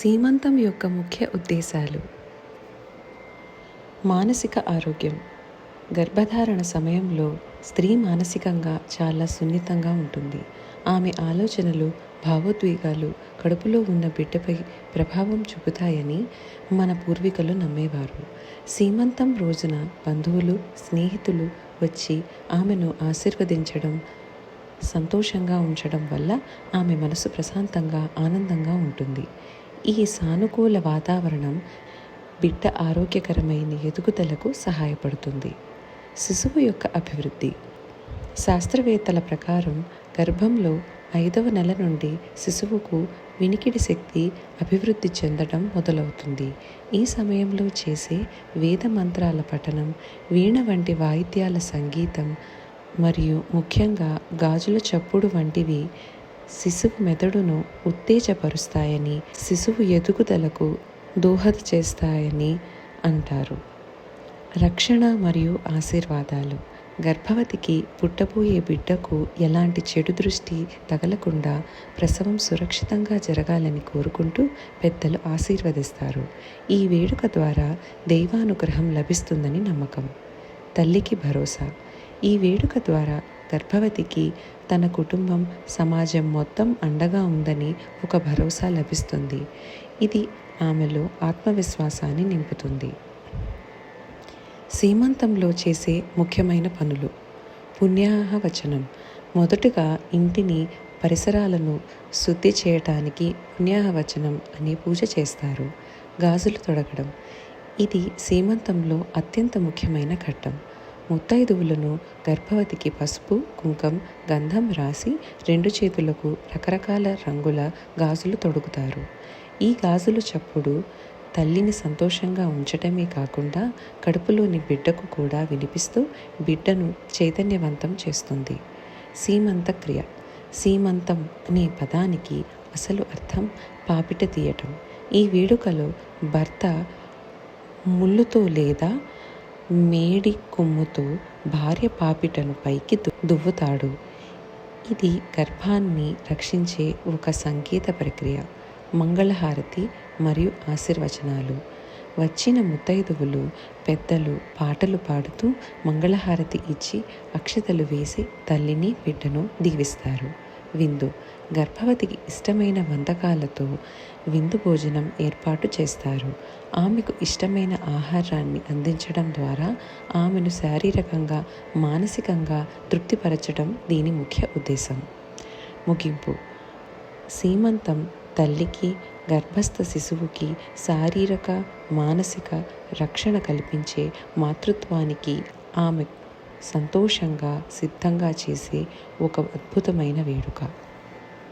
సీమంతం యొక్క ముఖ్య ఉద్దేశాలు. మానసిక ఆరోగ్యం. గర్భధారణ సమయంలో స్త్రీ మానసికంగా చాలా సున్నితంగా ఉంటుంది. ఆమె ఆలోచనలు భావోద్వేగాలు కడుపులో ఉన్న బిడ్డపై ప్రభావం చూపుతాయని మన పూర్వీకులు నమ్మేవారు. సీమంతం రోజున బంధువులు స్నేహితులు వచ్చి ఆమెను ఆశీర్వదించడం సంతోషంగా ఉంచడం వల్ల ఆమె మనసు ప్రశాంతంగా ఆనందంగా ఉంటుంది. ఈ సానుకూల వాతావరణం బిడ్డ ఆరోగ్యకరమైన ఎదుగుదలకు సహాయపడుతుంది. శిశువు యొక్క అభివృద్ధి. శాస్త్రవేత్తల ప్రకారం గర్భంలో ఐదవ నెల నుండి శిశువుకు వినికిడి శక్తి అభివృద్ధి చెందడం మొదలవుతుంది. ఈ సమయంలో చేసే వేద మంత్రాల పఠనం వీణ వంటి వాయిద్యాల సంగీతం మరియు ముఖ్యంగా గాజుల చప్పుడు వంటివి శిశువు మెదడును ఉత్తేజపరుస్తాయని శిశువు ఎదుగుదలకు దోహద చేస్తాయని అంటారు. రక్షణ మరియు ఆశీర్వాదాలు. గర్భవతికి పుట్టబోయే బిడ్డకు ఎలాంటి చెడు దృష్టి తగలకుండా ప్రసవం సురక్షితంగా జరగాలని కోరుకుంటూ పెద్దలు ఆశీర్వదిస్తారు. ఈ వేడుక ద్వారా దైవానుగ్రహం లభిస్తుందని నమ్మకం. తల్లికి భరోసా. ఈ వేడుక ద్వారా గర్భవతికి తన కుటుంబం సమాజం మొత్తం అండగా ఉందని ఒక భరోసా లభిస్తుంది. ఇది ఆమెలో ఆత్మవిశ్వాసాన్ని నింపుతుంది. సీమంతంలో చేసే ముఖ్యమైన పనులు. పుణ్యాహవచనం. మొదటగా ఇంటిని పరిసరాలను శుద్ధి చేయటానికి పుణ్యాహవచనం అనే పూజ చేస్తారు. గాజులు తొడగడం. ఇది సీమంతంలో అత్యంత ముఖ్యమైన ఘట్టం. ముత్తైదువులను గర్భవతికి పసుపు కుంకం గంధం రాసి రెండు చేతులకు రకరకాల రంగుల గాజులు తొడుగుతారు. ఈ గాజులు చప్పుడు తల్లిని సంతోషంగా ఉంచటమే కాకుండా కడుపులోని బిడ్డకు కూడా వినిపిస్తూ బిడ్డను చైతన్యవంతం చేస్తుంది. సీమంతక్రియ. సీమంతం అనే పదానికి అసలు అర్థం పాపిట తీయటం. ఈ వేడుకలో భర్త ముళ్ళుతో లేదా మేడి కొమ్ముతో భార్య పాపిటను పైకి దు- దువ్వుతాడు. ఇది గర్భాన్ని రక్షించే ఒక సంకేత ప్రక్రియ. మంగళహారతి మరియు ఆశీర్వచనాలు. వచ్చిన ముత్తైదువులు పెద్దలు పాటలు పాడుతూ మంగళహారతి ఇచ్చి అక్షతలు వేసి తల్లిని బిడ్డను దీవిస్తారు. విందు. గర్భవతికి ఇష్టమైన వంటకాలతో విందు భోజనం ఏర్పాటు చేస్తారు. ఆమెకు ఇష్టమైన ఆహారాన్ని అందించడం ద్వారా ఆమెను శారీరకంగా మానసికంగా తృప్తిపరచడం దీని ముఖ్య ఉద్దేశం. ముగింపు. సీమంతం తల్లికి గర్భస్థ శిశువుకి శారీరక మానసిక రక్షణ కల్పించే మాతృత్వానికి ఆమె సంతోషంగా సిద్ధంగా చేసే ఒక అద్భుతమైన వేడుక.